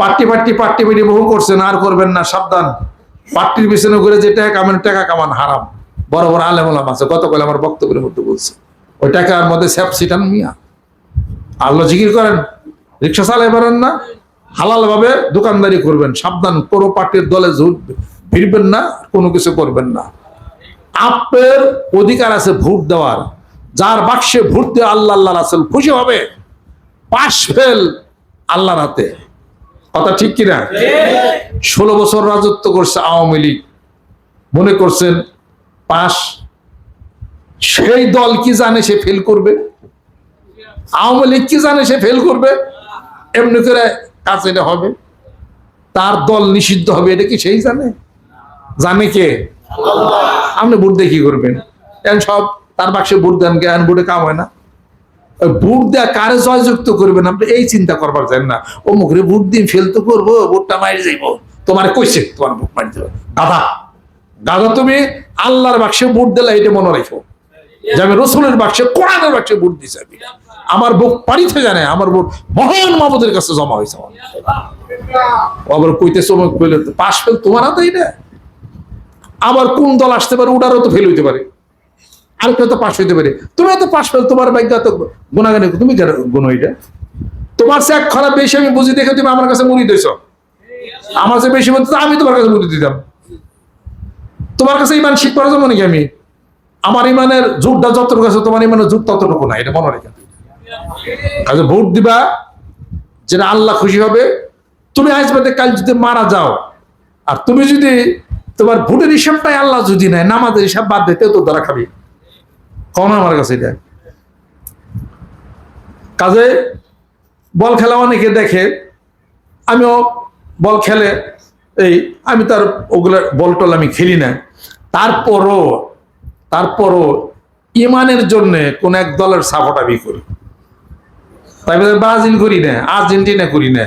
Party party party মিটি বহু করছেন, আর করবেন না, সাবধান। পার্টির পিছনে করে যে টাকা কামান টাকা কামান হারাম। বড় বড় আলেমুলাম আছে গতকাল আমার বক্তব্যের মধ্যে বলছে। ওই টাকার মধ্যে স্যাপ সিটান মিয়া। আল্লাহ জিকির করেন, রিক্সা চালাই পারেন না হালাল ভাবে দোকানদারি করবেন, সাবধান, কোনো পার্টির দলে ফিরবেন না, কোনো কিছু করবেন না। আপনার অধিকার আছে ভোট দেওয়ার। যার বাক্সে ভোট দিয়ে আল্লাহ আল্লাহ রাসেল খুশি হবে, পাশ ফেল আল্লাহর হাতে। কথা ঠিক কিনা? ষোলো বছর রাজত্ব করছে আওয়ামী লীগ। মনে করছেন পাশ? সেই দল কি জানে সে ফেল করবে? আওয়ামী লীগ কি জানে সে ফেল করবে? এমনি করে কাজ এটা হবে। তার দল নিষিদ্ধ হবে, এটা কি সেই জানে? জানে কে? আপনি ভোট দিয়ে কি করবেন? সব তার বাক্সে ভোট দেন, জ্ঞান ভোটে কাম হয় না। ভোট দেওয়া কারে জয়যুক্ত করবেন আপনি এই চিন্তা করবার চান না। ও মুখরে ভোট দিন ফেল তো করব, ভোটটা মারি যাইব। তোমার কইছে, তোমার ভোট মারি দেবো গাধা গাধা তুমি আল্লাহর বাক্সে ভোট দিলে এটা মনে রাখো। যে আমি রসুলের বাক্সে, কোরআনের বাক্সে ভোট দিছি আমি। আমার বুক পারিতে জানে আমার ভোট মহান মাবুদের কাছে জমা হয়েছে আবার কইতে সময় পাশ ফেল তোমার হাতেই না। আবার কোন দল আসতে পারে, ওটারও তো ফেল হইতে পারে। আর কেউ তো পাশ হইতে পারে। তুমি তো পাশ ফেল, তোমার ভাগ্য তো গুণাগানে তুমি কেন গুণ এটা? তোমার সে এক খারাপ বেশি আমি বুঝি দেখে তুমি আমার কাছে মুড়ি দিয়েছ। আমার যে বেশি বলতে আমি তোমার কাছে মুড়ি দিতাম। তোমার কাছে ইমান শিখ শিখবার জন্য নাকি আমি? আমার ইমানের জোরটা যতটুকু আছে, তোমার ইমানের জোর ততটুকু না এটা মনে রেখে। কাজে ভোট দিবা, যেটা আল্লাহ খুশি হবে। তুমি বাদে কাল যদি মারা যাও, আর তুমি যদি তোমার ভোটের হিসাবটাই আল্লাহ যদি নেয়, নামাজের হিসাব বাদ দিতে তো ধরা খাবি। কম আমার কাছে এটা। কাজে বল খেলা অনেকে দেখে, আমিও বল খেলে এই আমি তার ওগুলো বল টল আমি খেলি না। তারপরও তারপরও ইমানের জন্য কোন এক দলের সাপোর্ট আমি করি। বলে ব্রাজিল করি না, আর্জেন্টিনা করি না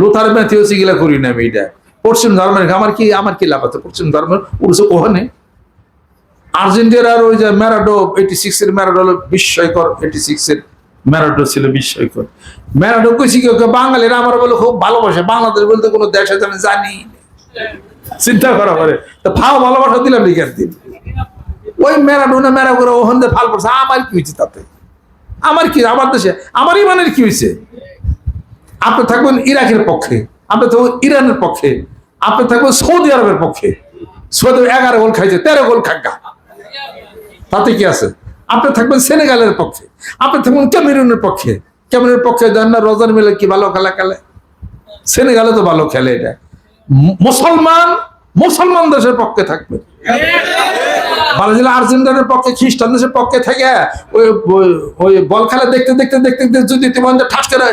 লুথার ম্যাথিওস এগুলা করি না আমি এটা। পশ্চিম ধর্মের, আমার কি আমার কি লাভ আছে? পশ্চিম ধর্মের উড়ছে ওখানে আর্জেন্টিনার ওই যে ম্যারাডো এইটি সিক্স এর ম্যারাডো হলো বিস্ময়কর এইটি সিক্স এর ম্যারাডো ছিল বিস্ময়কর। ম্যারাডো কইছি কি বাঙালিরা আমার বলে খুব ভালোবাসে, বাংলাদেশ বলতে কোনো দেশ আছে আমি জানি। চিন্তা করা পরে, তো ফাও ভালোবাসা দিলাম লিখার দিন ওই ম্যারাডোনা ম্যারা করে ওখান দিয়ে ফাল পড়ছে, আমার কি হয়েছে তাতে? আমার কি, আমার দেশে, আমার ইমানের কি হয়েছে? আপনি থাকবেন ইরাকের পক্ষে, আপনি থাকবেন ইরানের পক্ষে, আপনি থাকবেন সৌদি আরবের পক্ষে। সৌদি এগারো গোল খাইছে, তেরো গোল খাগা তাতে কি আছে? আপনি থাকবেন সেনেগালের পক্ষে। আপনি থাকবেন ক্যামেরুনের পক্ষে। ক্যামেরুনের পক্ষে দেন না, রজার মিলে কি ভালো খেলা খেলে? সেনেগালে তো ভালো খেলে এটা। মুসলমান মুসলমান দেশের পক্ষে থাকবে। ব্রাজিল, আর্জেন্টিনার পক্ষে, খ্রিস্টান দেশের পক্ষে থেকে ওই, ওই- বল খেলা দেখতে দেখতে দেখতে দেখতে যদি তোমার ঠাস করে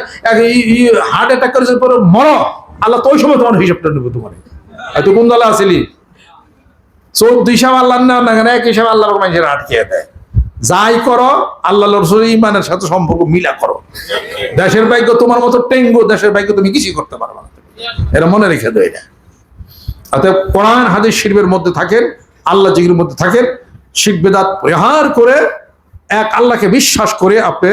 হার্ট অ্যাটাক করেছে, পরে মরো। আল্লাহ তো ওই সময় তোমার হিসাবটা নেব তোমার। তুই কোন দলে আসিলি? চোদ্দ হিসাব আল্লাহ না না এক হিসাব আল্লাহর মানুষের আটকে দেয়। যাই করো আল্লাহ ইমানের সাথে সম্পর্ক মিলা করো। দেশের ভাগ্য তোমার মতো টেঙ্গো, দেশের ভাগ্য তুমি কিছুই করতে পারবে না। এটা মনে রেখে দেয় এটা। অতএব কোরআন, হাদিস শিল্পের মধ্যে থাকেন, আল্লাহ জিগির মধ্যে থাকেন, শিখ বেদাত পরিহার করে এক আল্লাহকে বিশ্বাস করে আপনি,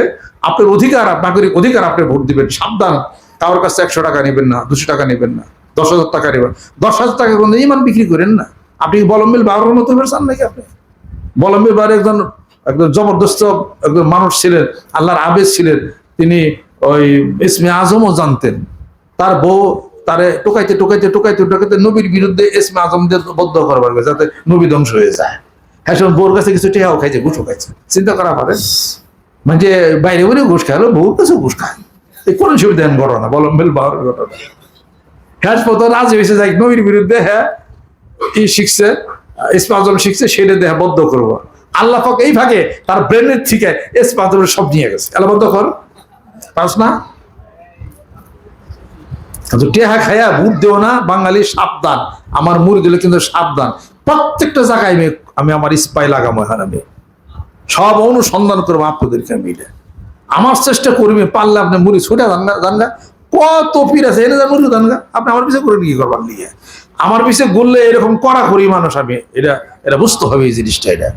আপনার অধিকার, নাগরিক অধিকার আপনি ভোট দিবেন, সাবধান। কারোর কাছে একশো টাকা নেবেন না, দুশো টাকা নেবেন না, দশ হাজার টাকা নেবেন দশ হাজার টাকা কোনো ইমান বিক্রি করেন না। আপনি বলম্বিল বাবার মতো চান নাকি আপনি? বলম্বিল বার একজন একজন জবরদস্ত একজন মানুষ ছিলেন, আল্লাহর আবেদ ছিলেন, তিনি ওই ইসমে আজমও জানতেন। তার বউ তারে টোকাইতে টোকাইতে টোকাইতে টোকাইতে নবীর বিরুদ্ধে ইসমে আজমদের বদ্ধ করবার যাতে নবী ধ্বংস হয়ে যায়। হ্যাঁ বউর কাছে কিছু টেহাও খাইছে, ঘুষও খাইছে। চিন্তা করা পারে মানে বাইরে বাইরে ঘুষ খায় বউর কাছে ঘুষ খায়। এই কোন সুবিধা ঘটনা, বলম্বিল বাবার ঘটনা। হ্যাঁ রাজি হয়েছে, যাই নবীর বিরুদ্ধে হ্যাঁ ই শিখছে? ইসমা আজম শিখছে, সেটা দেহা বদ্ধ করব। আল্লাহ পাক এই ভাগে তার ব্রেনের থেকে ইসমা সব নিয়ে গেছে। আল্লাহ বদ্ধ কর। পাস না? কিন্তু টেহা বুট দেও না, বাঙালি সাবধান। আমার মুড়ি দিলে কিন্তু সাবধান। প্রত্যেকটা জায়গায় আমি আমি আমার স্পাই আমি। সব অনুসন্ধান করব আপনাদেরকে আমার চেষ্টা করবে, পারলে আপনি মুড়ি ছুটে যান না কত পীর আছে, এনে যান মুড়ি আপনি আমার পিছিয়ে করে কি করবার নিয়ে আমার পিছিয়ে ঘুরলে এরকম করা করি মানুষ আমি, এটা এটা বুঝতে হবে এই জিনিসটা, এটা।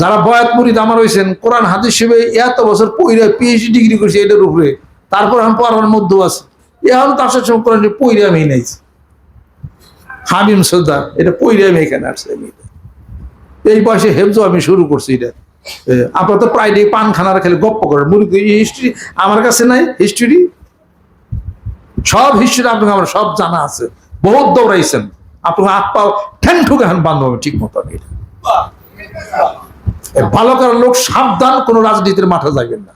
যারা বয়াত মুরিদ আমার হয়েছেন কোরআন, হাদিস হিসেবে এত বছর পইরা পিএইচডি ডিগ্রি করছে এটার উপরে, তারপর আমি পড়ার মধ্যেও আছে। এখন তার সাথে কোরআন পইরে আমি নাইছি হামিম সর্দার, এটা পইরে আমি এখানে আসছে এই বয়সে হেফজো আমি শুরু করছি এটা। আপনার তো প্রায় ডে পান খানার খেলে গপ্প করে মুরগি হিস্ট্রি আমার কাছে নাই হিস্ট্রি সব হিস্ট্রি আপনাকে, আমার সব জানা আছে। বহুত দৌড়াইছেন। আপনাকে হাত পাও ঠ্যাং ঠুকে এখন বান্ধব ঠিক মতো ভালো করার লোক সাবধান, কোনো রাজনীতির মাঠে যাবেন না।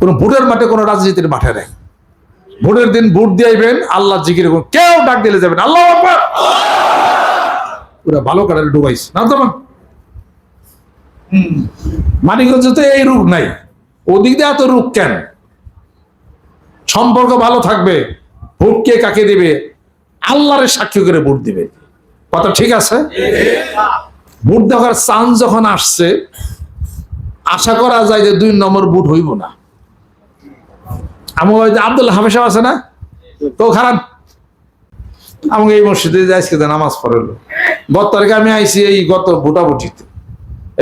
কোনো ভোটের মাঠে কোনো রাজনীতির মাঠে নেই। ভোটের দিন ভোট দিয়াইবেন, আল্লাহ করুন। কেউ ডাক দিলে যাবেন, আল্লাহ। পুরা ভালো করে ডুবাইছে না তো মানিকগঞ্জে তো এই রূপ নাই। ওদিক দিয়ে এত রূপ কেন? সম্পর্ক ভালো থাকবে, ভোট কে কাকে দিবে? আল্লাহরের সাক্ষী করে ভোট দিবে। কথা ঠিক আছে? ভোট দেওয়ার চান্স যখন আসছে, আশা করা যায় যে দুই নম্বর ভোট হইব না। আমার আব্দুল হামেশা আছে না? তো খারাপ। আমাকে এই মসজিদে আজকে নামাজ পড়ল গত তারিখে আমি আইছি এই গত ভোটাভুটিতে।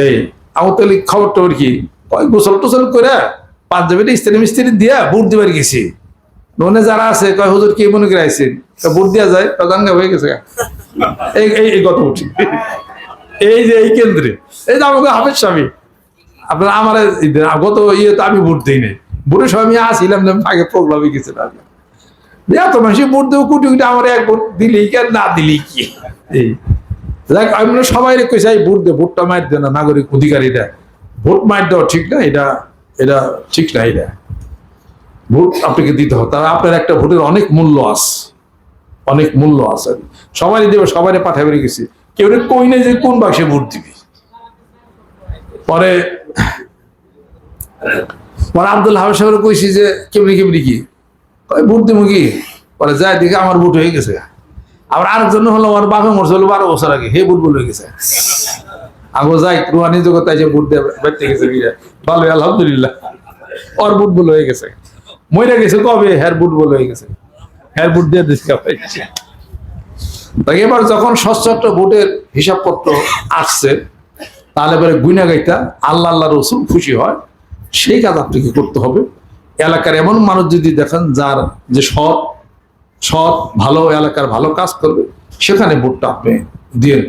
এই আমার তাহলে খবর টবর কি গোসল টোসল করে পাঞ্জাবিটা স্ত্রী মিস্ত্রি দিয়া ভোট দিবার গেছি। ননে যারা আছে, কয়, হুজুর কি মনে করে আইসেন ভোট দিয়া যায় দাঙ্গা হয়ে গেছে এই এই গত উঠি এই যে এই কেন্দ্রে, এই যে আমাকে হাফেজ স্বামী, আপনার আমার গত ইয়ে তো আমি ভোট দিই নাই। ভোটের স্বামী আমি আসছিলাম যে আগে প্রোগ্রামে গেছিলাম এত মানুষ ভোট দেবো, কুটি কুটি আমার এক ভোট দিলেই কি না দিলেই কি? এই, দেখ, আমি সবাই কইছি এই ভোট দে, ভোটটা মার দে না, নাগরিক অধিকারীরা ভোট মার দেওয়া ঠিক না, এটা এটা ঠিক না, এটা। ভোট আপনাকে দিতে হবে। তারা আপনার একটা ভোটের অনেক মূল্য আছে। অনেক মূল্য আছে। সবাই দেবে সবাই পাঠাবে গেছি। কেউ কই না যে কোন বাক্সে ভোট দিবি। পরে পরে আব্দুল হাবের সাহেব কইছি যে, কেমনি কেমনি কি? ভোট দিব কি? পরে যাই দিকে আমার ভোট হয়ে গেছে। আবার আরেকজন হলো আমার বাপে মরছে হলো বারো বছর আগে, হে ভোট বলে গেছে। আগো যাই, রুহানি জগতে যে ভোট দেবে বেড়তে গেছে ভালো আলহামদুলিল্লাহ। ওর ভোট বলে হয়ে গেছে। মরে গেছে কবে? হেয়ার বুট বলে হয়ে গেছে। হেয়ার বুট দিয়ে দিচ্ছে এবার যখন সচ্ছট ভোটের হিসাবপত্র আসছে, তাহলে এবারে গুইনা গাইতা আল্লাহ আল্লাহ রসুল খুশি হয়, সেই কাজ আপনাকে করতে হবে। এলাকার এমন মানুষ যদি দেখেন যার যে সৎ সৎ, ভালো, এলাকার ভালো কাজ করবে, সেখানে ভোটটা আপনি দিন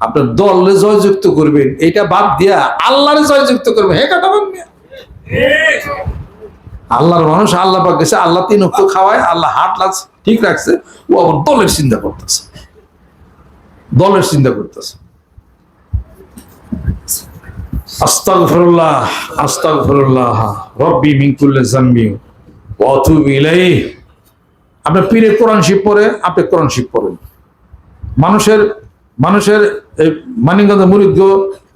আপনার দলে জয়যুক্ত করবেন এটা বাদ দিয়া আল্লাহরে জয়যুক্ত করবে হে কাটাবেন। আল্লাহর মানুষ আল্লাহ পাক গেছে আল্লাহ তিন অক্ত খাওয়ায়, আল্লাহ হাট লাচ ঠিক রাখছে, ও আবার দলের চিন্তা করতেছে। দলের চিন্তা করতেছে। আস্তাগফিরুল্লাহ আস্তাগফিরুল্লাহ, রব্বি মিন কুল্লি যামবি ওয়া আতুবু ইলাইহি। আপনি পীরে কোরআন শিব পড়ে, আপনি কোরআন শিব পড়েন। মানুষের মানুষের মানিকগঞ্জ মুরিদ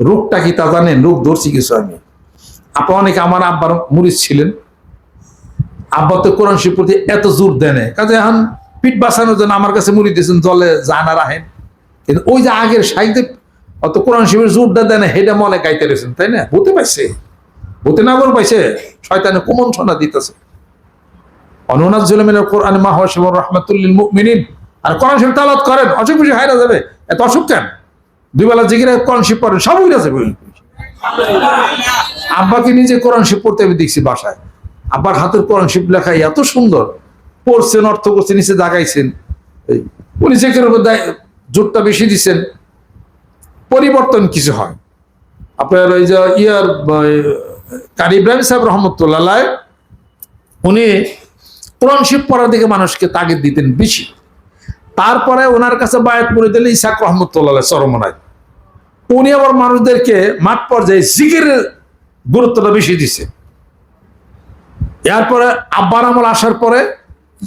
রোগটা কি তা জানেন? রোগ ধরছি কিছু আমি। আপনি অনেকে আমার আব্বার মুরিদ ছিলেন। আব্বা তো কোরআন শিব প্রতি এত জোর দেয় না কাজে এখন পিঠ বাঁচানোর জন্য আমার কাছে মুড়ি দিয়েছেন জলে জানা রাখেন। কিন্তু ওই যে আগের সাহিত্য অত কোরআন শিবের জোরটা দেয় না হেটা মনে গাইতে রয়েছেন তাই না? হতে পাইছে। হতে না বল পাইছে শয়তানে কোমন সোনা দিতেছে জুলমিনের কোরআন রহমতুল্লিল মুমিনিন। আর কোরআন শিব তালাত করেন অসুখ হাইরা যাবে। এত অসুখ কেন? দুই বেলা জিগিরে কোরআন শিব পড়েন সব উইরা যাবে। আব্বাকে নিজে কোরআন শিব পড়তে আমি দেখছি বাসায়। আব্বার হাতের কোরআন শিব লেখা এত সুন্দর। পড়ছেন, অর্থ করছেন, নিচে দাগাইছেন। উনি কেরকম জোরটা বেশি দিচ্ছেন। পরিবর্তন কিছু হয়। আপনার ওই যে ইয়ার কারি ইব্রাহিম সাহেব রহমতুল্লাহ উনি কোরআন শিব পড়ার দিকে মানুষকে তাগিদ দিতেন বেশি। তারপরে ওনার কাছে বায়াত করে দিলে ইসাক রহমতুল্লাহ চরমনায়। উনি আবার মানুষদেরকে মাঠ পর্যায়ে জিকিরের গুরুত্বটা বেশি দিছে এরপরে আব্বার আমল আসার পরে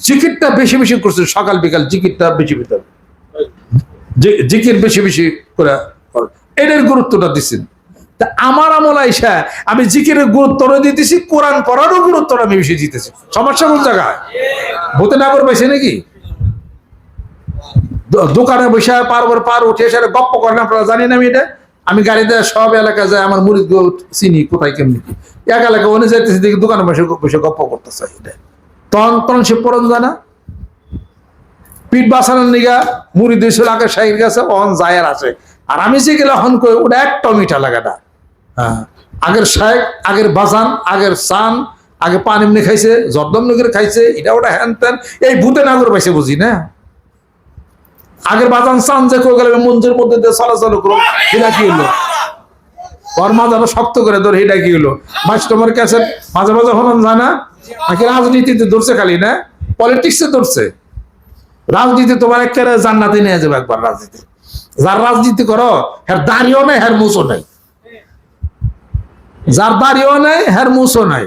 জিকিরটা বেশি বেশি করছে, সকাল, বিকাল জিকিরটা বেশি বেশি জিকির বেশি বেশি করে। এটার গুরুত্বটা দিচ্ছেন। তা আমার আমল আইসা আমি জিকিরের গুরুত্বটা দিতেছি, কোরআন পড়ারও গুরুত্বটা আমি বেশি দিতেছি। সমস্যা কোন জায়গায়? ভূতে না করে পাইছে নাকি দোকানে বসে পার ওপর পার উঠে এসে গপ্প করেন, আপনারা জানি না আমি এটা? আমি গাড়িতে সব এলাকায় যাই আমার মুড়ি চিনি, কোথায় কেমনি কি? এক এলাকা ওনে যাইতেছি, দেখি দোকানে বসে বসে গপ্প করতেছে এটা। তখন তখন সে পড়ন জানা পিঠ বাঁচানোর নিগা, মুড়ি দুইশো লাখের সাইড গেছে অন যায় আসে আর আমি যে গেলে হন কই, ওটা একটা মিঠা লাগাটা হ্যাঁ আগের শায়েক আগের বাজান, আগের সান আগে পান এমনি খাইছে, জর্দম নগরে খাইছে, এটা ওটা হ্যান ত্যান, এই ভূতে নাগর পাইছে বুঝি না? আগের বাজান চান যে কই গেলে মঞ্চের মধ্যে দিয়ে চলাচল করো এটা কি হলো? ওর মাথাটা শক্ত করে ধরে কি হলো? মাঝে মাঝে যায় না? নাকি রাজনীতিতে ধরছে খালি, না? পলিটিক্সে ধরছে। রাজনীতি তোমার একেবারে জান্নাতে নিয়ে যাবে একবার রাজনীতি। যার রাজনীতি করো হ্যার দাঁড়িয়েও নাই হ্যার নাই। যার দাঁড়িয়েও নাই হ্যার মুসও নাই।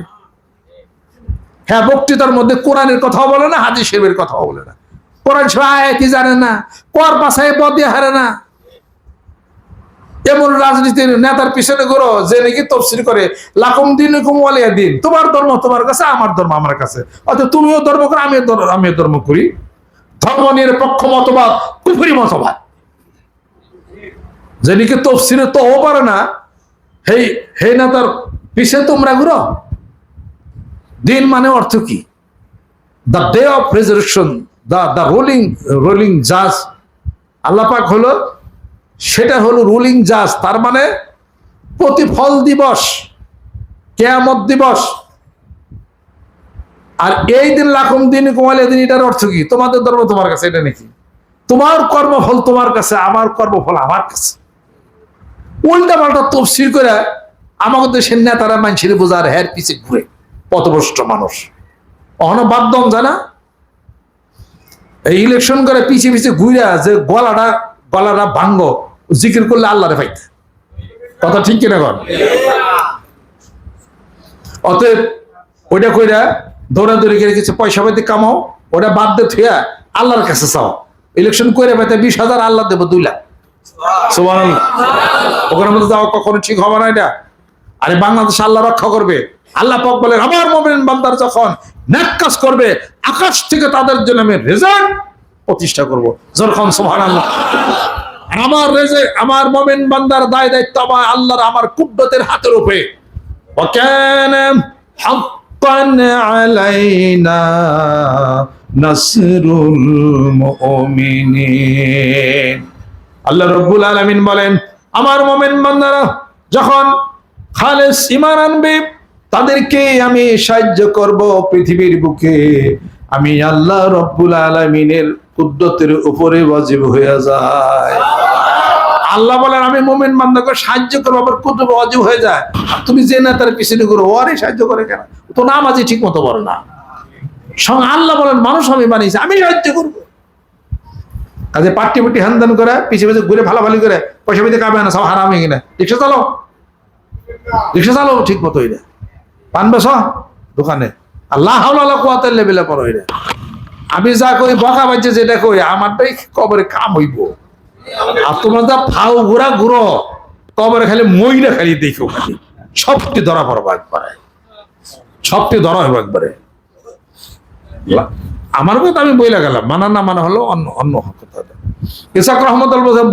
হ্যাঁ বক্তৃতার মধ্যে কোরআনের কথাও বলে না, হাদিস শরীফের কথাও বলে না। কোরআন ছাড়া আয়াতই জানে না? কর পাশায় বদিয়ে হারে না। এমন রাজনীতির নেতার পিছনে করো যে নাকি তফসিল করে, লাকুম দিন কুমলিয়া দিন। তোমার ধর্ম তোমার কাছে, আমার ধর্ম আমার কাছে। অর্থাৎ তুমিও ধর্ম করো, আমিও আমিও ধর্ম করি। ধর্ম নিরপেক্ষ মতবাদ, কুফুরি মতবাদ। যে নাকি তফসিলে তো ও পারে না, হেই হে নেতার পিছে তোমরা ঘুরো। দিন মানে অর্থ কি? The day of resurrection the the rolling rolling জাজ। আল্লাপাক হলো, সেটা হলো রুলিং জাজ, তার মানে প্রতিফল দিবস, কেয়ামত দিবস। আর এই দিন লাখম দিন কমালে দিন এটার অর্থ কি? তোমাদের ধর্ম তোমার কাছে, এটা নাকি? তোমার কর্মফল তোমার কাছে, আমার কর্মফল আমার কাছে। উল্টা পাল্টা তফসির করে আমাকে দেশের নেতারা মানুষের বোঝার হ্যার পিছে ঘুরে। পথভ্রষ্ট মানুষ। অহনো বাদ্যম জানা? এই ইলেকশন করে পিছিয়ে পিছিয়ে ঘুরে যে গলাটা গলাটা ভাঙ্গ, জিকির করলে আল্লাহরে পাইতে কথা ঠিক কিনা কর অতএব ওইটা কইরা দৌড়াদৌড়ি করে কিছু পয়সা পাইতে কামাও ওটা বাদ দিয়ে থুয়া আল্লাহর কাছে চাও। ইলেকশন করে পাইতে বিশ হাজার, আল্লাহ দেবো দুই লাখ। ওখানে মধ্যে যাওয়া কখনো ঠিক হবে না এটা। আরে বাংলাদেশ আল্লাহ রক্ষা করবে। আল্লাহ পাক বলে আমার মোমিন বান্দার যখন ন্যাক কাজ করবে আকাশ থেকে তাদের জন্য আমি রেজাল্ট প্রতিষ্ঠা করব যখন সুবহানাল্লাহ আমার রেজে আমার মোমিন বান্দার দায় দায়িত্ব আমার আল্লাহর আমার কুব্বতের হাতের উপরে وكان حقا علينا نصر المؤمنين আল্লাহ রব্বুল আলামিন বলেন আমার মোমেন বান্দারা যখন খালেস ইমান আনবে তাদেরকে আমি সাহায্য করব পৃথিবীর বুকে। আমি আল্লাহ রব্বুল আলামিনের কুদ্দতের উপরে ওয়াজিব হয়ে যায়। আল্লাহ বলেন, আমি মোমেন বান্দাকে সাহায্য করব, আবার কুদ্দত ওয়াজিব হয়ে যায়। তুমি যে না তার পিছনে করো ওরে সাহায্য করে কেন? তো তো নামাজি ঠিক মতো বলো না আল্লাহ বলেন, মানুষ আমি বানিয়েছি, আমি সাহায্য করব। কাজে পাট্টি পাট্টি হ্যান করে পিছিয়ে পিছিয়ে ঘুরে ভালাভালি করে পয়সা পেতে কাবে না সব হারামে কিনা। রিক্সা চালাও। রিক্সা চালাও ঠিক মতো হইলে পান বেস দোকানে। আল্লাহ কুয়াতের লেভেলে পর হইলে আমি যা কই বকা বাজছে যেটা কই, আমারটাই কবরে কাম হইব। আর তোমরা যা ফাউ ঘুরা ঘুরো, কবরে খালি মইরা খালি দেখো খালি। সবটি ধরা পড়ব একবারে। সবটি ধরা হইব একবারে। আমার কথা আমি বইলা গেলাম, মানা না মানা হলো অন্য অন্য কথা। ইসাক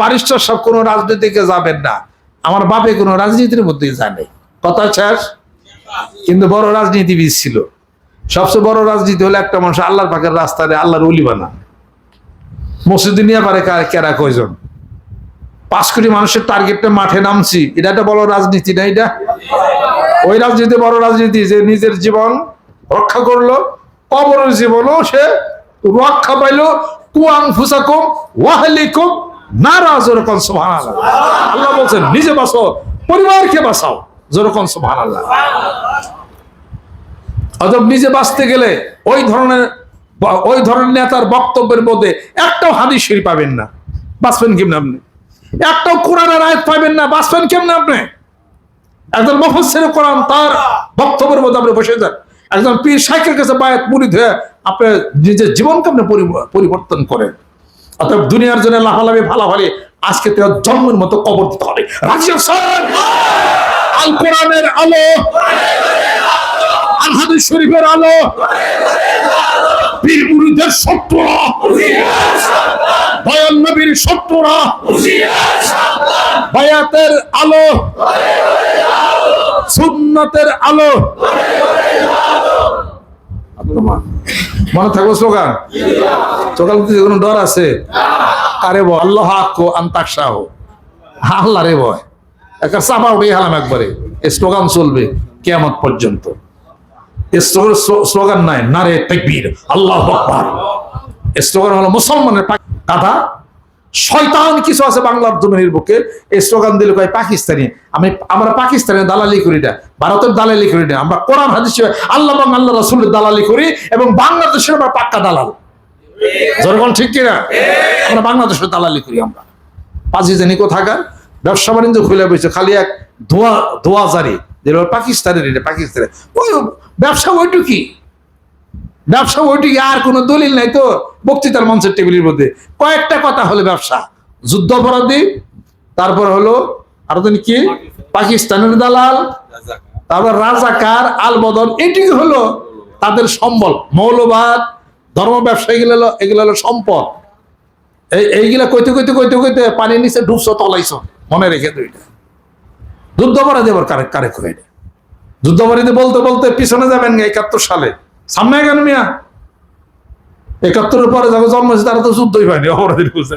বারিস্টার সব কোনো রাজনীতিকে যাবেন না। আমার বাপে কোনো রাজনীতির মধ্যে জানে কথা শেষ। কিন্তু বড় রাজনীতিবিদ ছিল। সবচেয়ে বড় রাজনীতি হলো একটা মানুষ আল্লাহর পাকের রাস্তায় আল্লাহর উলি বানা মসজিদে নিয়ে পারে কার- কয়জন? পাঁচ কোটি মানুষের টার্গেটটা মাঠে নামছি। এটা একটা বড় রাজনীতি না এটা? ওই রাজনীতি বড় রাজনীতি যে নিজের জীবন রক্ষা করল, কবরের জীবনও সে রক্ষা পাইলো। কুয়াং ফুসাকুম ওয়াহলিকুম যেরকম সুবহানাল্লাহ। আল্লাহ বলছেন, নিজে বাঁচো পরিবারকে বাঁচাও। যেরকম সুবহানাল্লাহ। অতএব নিজে বাঁচতে গেলে ওই ধরনের ওই ধরনের নেতার বক্তব্যের মধ্যে একটাও হাদিস শরীফ পাবেন না। বাঁচবেন কেমন আপনি? একটাও কোরআনের আয়াত পাবেন না, বাঁচবেন কেমন আপনি? একজন মফসের কোরআন, তার বক্তব্যের মধ্যে আপনি বসে যান। একজন পীর সাইকের কাছে বায়াত মুড়ি ধুয়ে আপনি নিজের জীবনকে আপনি পরিবর্তন করেন। অতএব দুনিয়ার জন্য লাফালাফি, ফালাফালি আজকে তো জন্মের মতো কবর দিতে হবে। রাজি? আল কোরআনের আলো। আল হাদিস শরীফের আলো। পীর মুরিদের শত্রুরা দয়াল নবীর শত্রুরা বায়াতের আলো। সুন্নতের আলো। মনে থাকব স্লোগান? থেকে কোনো ডর আছে? কারে বল, আল্লাহ আক্কো আন্তাকশাহ আল্লাহ রে বয়। একটা চাপা উঠে হালাম একবারে। স্লোগান চলবে কেয়ামত পর্যন্ত। স্লোগান নাই, নারে তাকবীর, আল্লাহ আকবার। স্লোগান হলো মুসলমানের কথা শয়তান কিছু আছে বাংলার জমিনের বুকে। এই স্লোগান দিলে কয়, পাকিস্তানি, আমি আমরা পাকিস্তানের দালালি করি না, ভারতের দালালি করি না, আমরা কোরআন, হাদিস আল্লাহ এবং আল্লাহ রসুলের দালালি করি এবং বাংলাদেশের আমরা পাক্কা দালাল। জনগণ ঠিক কিনা? আমরা বাংলাদেশের দালালি করি আমরা। পাঁচই জানি কোথাকার? ব্যবসা বাণিজ্য খুলে বসে খালি এক ধোয়া ধোয়া জারি। পাকিস্তানের এটা, পাকিস্তানের। ওই ব্যবসা ওইটুকি ব্যবসা ওইটুকি আর কোনো দলিল নাই তো বক্তৃতার মঞ্চের টেবিলের মধ্যে। কয়েকটা কথা হলো ব্যবসা। যুদ্ধ অপরাধী, তারপর হলো, আর কি? পাকিস্তানের দালাল, তারপর রাজাকার আল বদল এটুকু হলো তাদের সম্বল। মৌলবাদ, ধর্ম ব্যবসা, এগুলো হলো এগুলো হলো সম্পদ। এই, এইগুলা কইতে কইতে কইতে কইতে পানির নিচে ডুবছো, তলাইছ। মনে রেখে দুইটা যুদ্ধ অপরাধী আবার কারে কারে করে এটা যুদ্ধ অপরাধী বলতে বলতে পিছনে যাবেন একাত্তর সালে। সামনে কেন মিয়া। একাত্তরের পরে যখন জন্ম তারা তো যুদ্ধই হয়নি অপরাধীর বুঝতে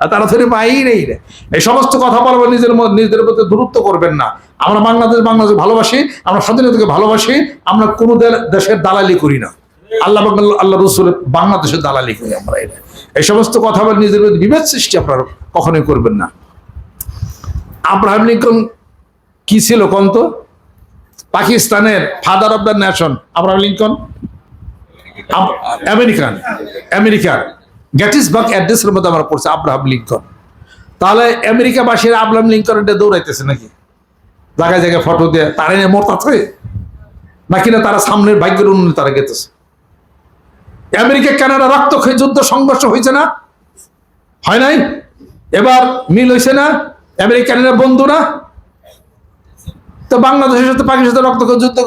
আর তারা ধরে পাই নেই রে। এই সমস্ত কথা বলব নিজের মধ্যে নিজেদের প্রতি দূরত্ব করবেন না। আমরা বাংলাদেশ বাংলাদেশ ভালোবাসি, আমরা স্বাধীনতাকে ভালোবাসি, আমরা কোনো দেশের দালালি করি না। আল্লাহ আল্লাহ রসুল বাংলাদেশের দালালি করি আমরা এই সমস্ত কথা বলে নিজের প্রতি বিভেদ সৃষ্টি আপনারা কখনোই করবেন না। আব্রাহাম লিঙ্কন কি ছিল কোন তো? পাকিস্তানের father of the nation Abraham Lincoln? Um- American, আমেরিকার। গ্যাটিসবার্গ অ্যাড্রেসের মধ্যে আমরা পড়ছি আব্রাহাম লিঙ্কন। তাহলে আমেরিকাবাসীরা আব্রাহাম লিঙ্কন এটা দৌড়াইতেছে নাকি? জায়গায় জায়গায় ফটো দিয়ে তারা নিয়ে মরতাছে নাকি না তারা সামনের ভাগ্যের উন্নয়ন তারা গেতেছে? আমেরিকা, কানাডা রক্ত যুদ্ধ সংঘর্ষ হয়েছে না? হয় নাই? এবার মিল হয়েছে না? আমেরিকানরা বন্ধু না তো বাংলাদেশের সাথে পাকিস্তানের রক্ত যুদ্ধ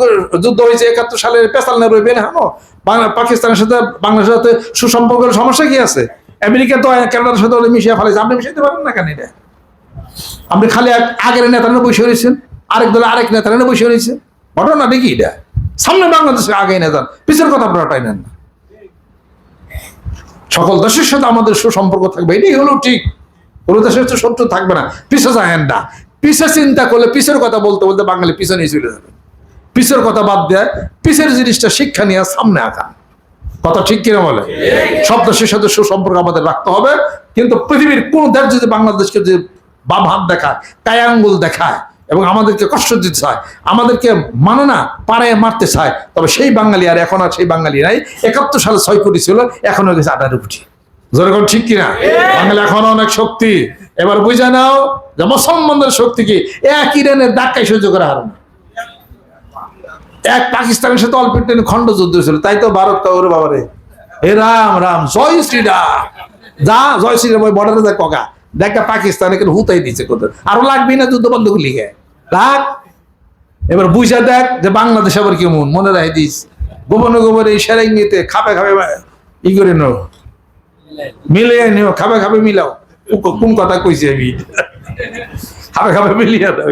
যুদ্ধ হয়েছে একাত্তর সালের পেশাল না রইবে হানো। বাংলা পাকিস্তানের সাথে বাংলাদেশের সাথে সুসম্পর্কের সমস্যা কি আছে? আমেরিকা তো কানাডার সাথে মিশিয়ে ফেলেছে আপনি মিশাইতে পারেন না কেন এটা? আপনি খালি আগের নেতারা বসে রয়েছেন, আরেক দলে আরেক নেতারা বসে রয়েছে ঘটনা দেখি এটা? সামনে বাংলাদেশে আগে নেতার পিছের কথা আপনারা টাই নেন না। সকল দেশের সাথে আমাদের সুসম্পর্ক থাকবে, এটাই হলো ঠিক। কোনো তো শত্রু থাকবে না। পিছে যায়েন না। পিছে চিন্তা করলে পিছের কথা বলতে বলতে বাঙালি পিছনে চলে যাবে। পিছের কথা বাদ দেয়, পিছের জিনিসটা শিক্ষা নিয়ে সামনে আঁকা কথা ঠিক কিনা বলে? সব দেশের সাথে সুসম্পর্ক আমাদের রাখতে হবে। কিন্তু পৃথিবীর কোন দেশ যদি বাংলাদেশকে যে বাম হাত দেখায় কায়াঙ্গুল দেখায়, এবং আমাদেরকে কষ্ট দিতে চায়, আমাদেরকে মানে না, পাড়ায় মারতে চায়, তবে সেই বাঙালি আর এখন আর সেই বাঙালি নাই। একাত্তর সালে ছয় কোটি ছিল, এখন হয়ে গেছে আঠারো কোটি। যেরকম ঠিক কিনা? বাঙালি এখন অনেক শক্তি। এবার বুঝে নাও যে মুসলমানদের শক্তি কি? এক ইরানের ডাক্কাই সহ্য করা হার এক পাকিস্তানের সাথে অল্প খণ্ড যুদ্ধ ছিল তাই তো ভারত ওরে বাবারে। হে রাম রাম জয় শ্রীরাম যা জয় শ্রীরাম ওই বর্ডারে যা ককা দেখা পাকিস্তান এখানে হুতাই দিচ্ছে কত আরও লাগবি না যুদ্ধ বন্ধ করলি গে রাখ। এবার বুঝা দেখ যে বাংলাদেশ আবার কেমন মনে রাখে দিস গোপনে গোপনে এই সেরেঙ্গিতে খাপে খাপে ই করে নো মিলে নিও, খাবে খাবে মিলাও। কোন কথা কইছি আমি? খাবে খাবে মিলিয়ে দাও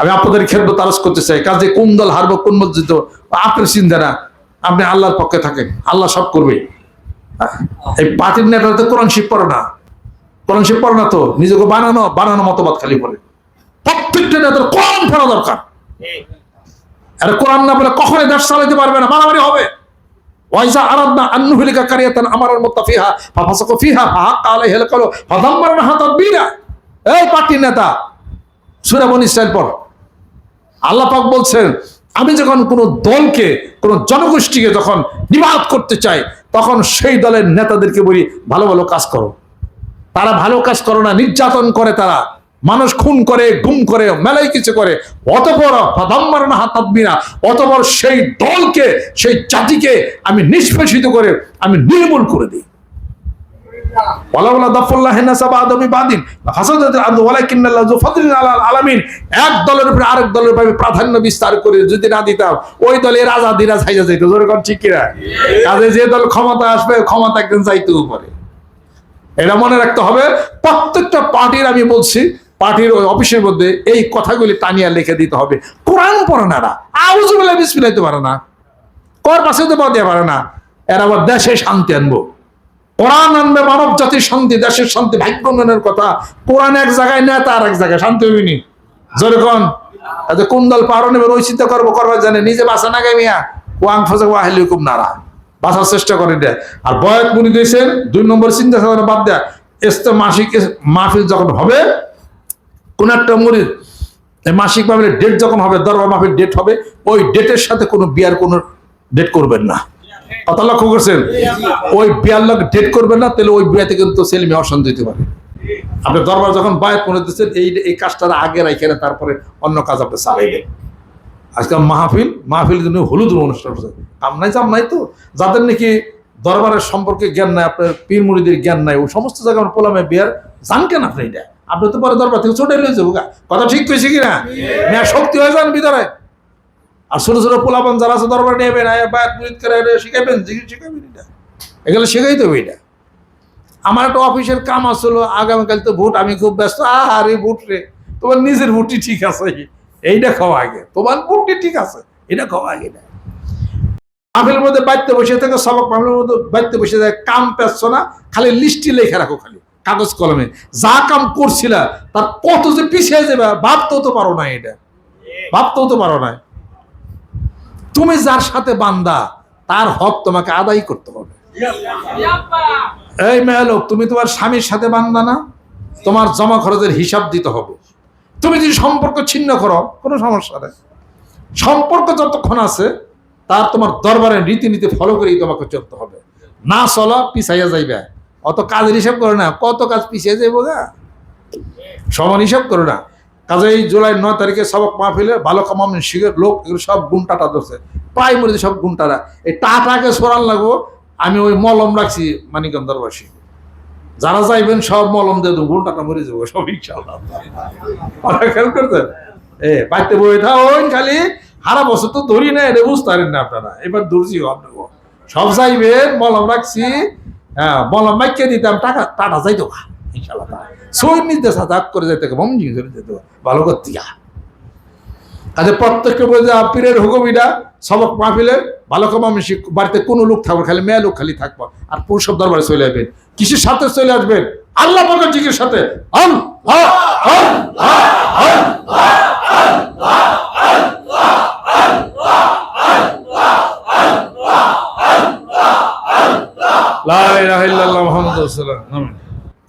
আমি আপনাদের খেলব তারস করতে চাই কাজে কোন দল হারবো, কোন মসজিদ আপনার চিন্তা না। আপনি আল্লাহর পক্ষে থাকেন, আল্লাহ সব করবে। এই পার্টির নেতারা তো কোরআন শিব পড়ে না। কোরআন শিব পড়ে না তো? নিজেকে বানানো বানানো মতবাদ খালি পড়ে। প্রত্যেকটা নেতার কোরআন পড়া দরকার। আরে কোরআন না বলে কখনোই দেশ চালাইতে পারবে না, মারামারি হবে। ওয়াইজা আরাদনা আন নুহলিকা কারিয়াতান আমারাল মুত্তাফিহা, ফাফাসাকু ফিহা, ফাহাক্কা আলাইহিল কওলু ফাদাম্মারনাহা তাদবীরা এই পার্টির নেতা, সূরা বনী ইসরাইল পড়। আল্লাহ পাক বলছেন, আমি যখন কোনো দলকে, কোনো জনগোষ্ঠীকে যখন নিবাদ করতে চাই, তখন সেই দলের নেতাদেরকে বলি, ভালো ভালো কাজ করো। তারা ভালো কাজ করো না, নির্যাতন করে তারা। মানুষ খুন করে, গুম করে, মেলাই কিছু করে, অতপর না হাতাবিনা অতপর সেই দলকে, সেই জাতিকে আমি নিষ্পেষিত করে, আমি নির্মূল করে দিই। এক দলের উপরে আরেক প্রাধান্য বিস্তার করে, যদি না দিতাম, ওই দলের যে দল ক্ষমতা আসবে, ক্ষমতা একদিন এটা মনে রাখতে হবে, প্রত্যেকটা পার্টির আমি বলছি পার্টির ওই অফিসের মধ্যে এই কথাগুলি টানিয়া লিখে দিতে হবে। কোরআন পড়ে না বিসমিল্লাহ দিতে পারে না। কর পাশে তো দিতে পারে না। এরা আবার দেশে শান্তি আনব। কোরআন আনবে মানব জাতির শান্তি, দেশের শান্তি ভাগ্য উন্নয়নের কথা। কোরআন এক জায়গায় নেতা আর এক জায়গায় শান্তি হইবিনি যেরকম তাতে কোন দল পারো নেবে ওই চিন্তা করব, করবার জানে। নিজে বাসা না গে মিয়া। ওয়াং ফসে ওয়াহিল হুকুম নারা। বাঁচার চেষ্টা করে দেয় আর বয়াত মুনি দিয়েছেন, দুই নম্বর চিন্তা বাদ দেয় এস্তে মাসিক মাহফিল যখন হবে কোন একটা মুড়ির মাসিক মাহফিলের ডেট যখন হবে, দরবার মাহফিল ডেট হবে, ওই ডেটের সাথে কোনো বিয়ার কোনো ডেট করবেন না। কথা লক্ষ্য করছেন? ওই বিয়ার লোক ডেট করবেন না, তাহলে ওই বিয়াতে কিন্তু ছেলে মেয়ে অশান্তি দিতে পারে। আপনি দরবার যখন বায়াত করে দিচ্ছেন, এই এই কাজটা আগে রাখে না, তারপরে অন্য কাজ আপনি চালাইবেন আজকাল মাহফিল মাহফিল জন্য হলুদ অনুষ্ঠান হচ্ছে। কাম নাই, চাম নাই তো। যাদের নাকি দরবারের সম্পর্কে জ্ঞান নাই, আপনার পীর মুড়িদের জ্ঞান নাই ও সমস্ত জায়গায় পোলামে বিয়ার জান কেন আপনি এটা। আপনি তো পরে দরবার থেকে ছোটাই লয়ে যাব কথা ঠিক কইছে কি না শক্তি হয়ে যান ভিতরে। আর ছোট ছোট পোলাপান যারা আছে দরবার করে এটা শিখাবেন শিখাবেন এটা। এগুলো শেখাইতে হবে এটা। আমার একটা অফিসের কাম আসলো, আগামীকাল তো ভোট, আমি খুব ব্যস্ত। আরে ভোট রে, তোমার নিজের ভোটই ঠিক আছে। এইটা খাওয়া আগে। তোমার ভোটটি ঠিক আছে। এটা খাওয়া আগে না মাহফিলের মধ্যে বাড়তে বসে থেকে, সবক মাহফিলের মধ্যে বাড়তে বসে যায় কাম পেচ্ছ না, খালি লিস্টি লেখা রাখো খালি। কাগজ কলমে। যা কাম করছিলা, তার কত যে পিছিয়ে যাবে, ভাবতেও তো পারো না এটা। ভাবতেও তো পারো না তুমি যার সাথে বান্দা, তার হক তোমাকে আদায় করতে হবে। এই মেয়ে লোক, তুমি তোমার স্বামীর সাথে বান্দা না, তোমার জমা খরচের হিসাব দিতে হবে। তুমি যদি সম্পর্ক ছিন্ন করো, কোনো সমস্যা নেই। সম্পর্ক যতক্ষণ আছে, তার তোমার দরবারের রীতিনীতি ফলো করেই তোমাকে চলতে হবে। না চলা, পিছাইয়া যাইবে। অত কাজের হিসাব করো না, কত কাজ পিছিয়ে যাইব গা সমান হিসাব করো না। কাজে এই জুলাই নয় তারিখে সবক মাহফিলে ভালো কামাম শিখের লোক, এগুলো সব গুণ টাটা ধরছে। প্রায় মরে সব গুণ টাটা। এই টাটাকে সরান লাগবো, আমি ওই মলম রাখছি মানিকগঞ্জ দরবাসী যারা যাইবেন সব মলম দিয়ে দেবো ঘন্টাটা মরে যাব সব ইনশাল্লাহ খেয়াল করতেন এ বাড়িতে বই থা ওই খালি, হারা বছর তো ধরি না এটা বুঝতে পারেন না আপনারা। এবার ধরছি আপনাকে সব যাইবেন, মলম রাখছি হ্যাঁ মলম মাইকে দিতাম টাকা টাটা যাইতো গা, ইনশাল্লাহ নির্দেশ করে যাইতে যেত ভালো করতে কাজে প্রত্যেককে বলে পীরের হুকুমিটা সবক মাহফিলে ভালো বাড়িতে কোনো লোক থাকবে খালি মেয়ে লোক খালি থাকব আর পুরুষ দরবারে চলে আসবেন কিসের সাথে চলে আসবেন আল্লাহ পাকের জিকির সাথে আল্লাহ, আল্লাহ, লা ইলাহা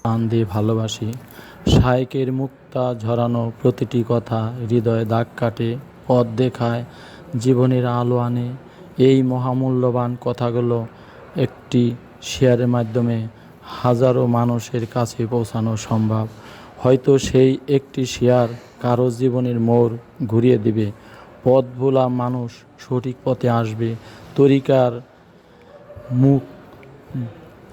প্রাণ দিয়ে ভালোবাসি শায়কের মুক্তা ঝরানো প্রতিটি কথা হৃদয়ে দাগ কাটে পথ দেখায় জীবনের আলো আনে। এই মহামূল্যবান কথাগুলো একটি শেয়ারের মাধ্যমে হাজারো মানুষের কাছে পৌঁছানো সম্ভব। হয়তো সেই একটি শেয়ার কারও জীবনের মোড় ঘুরিয়ে দিবে। পথ ভোলা মানুষ সঠিক পথে আসবে। তরিকার মুখ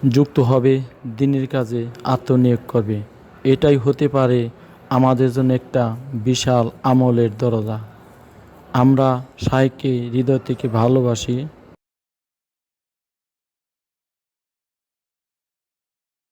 যুক্ত হবে, দিনের কাজে আত্মনিয়োগ করবে। এটাই হতে পারে আমাদের জন্য একটা বিশাল আমলের দরজা। আমরা সাইকে হৃদয় থেকে ভালোবাসি।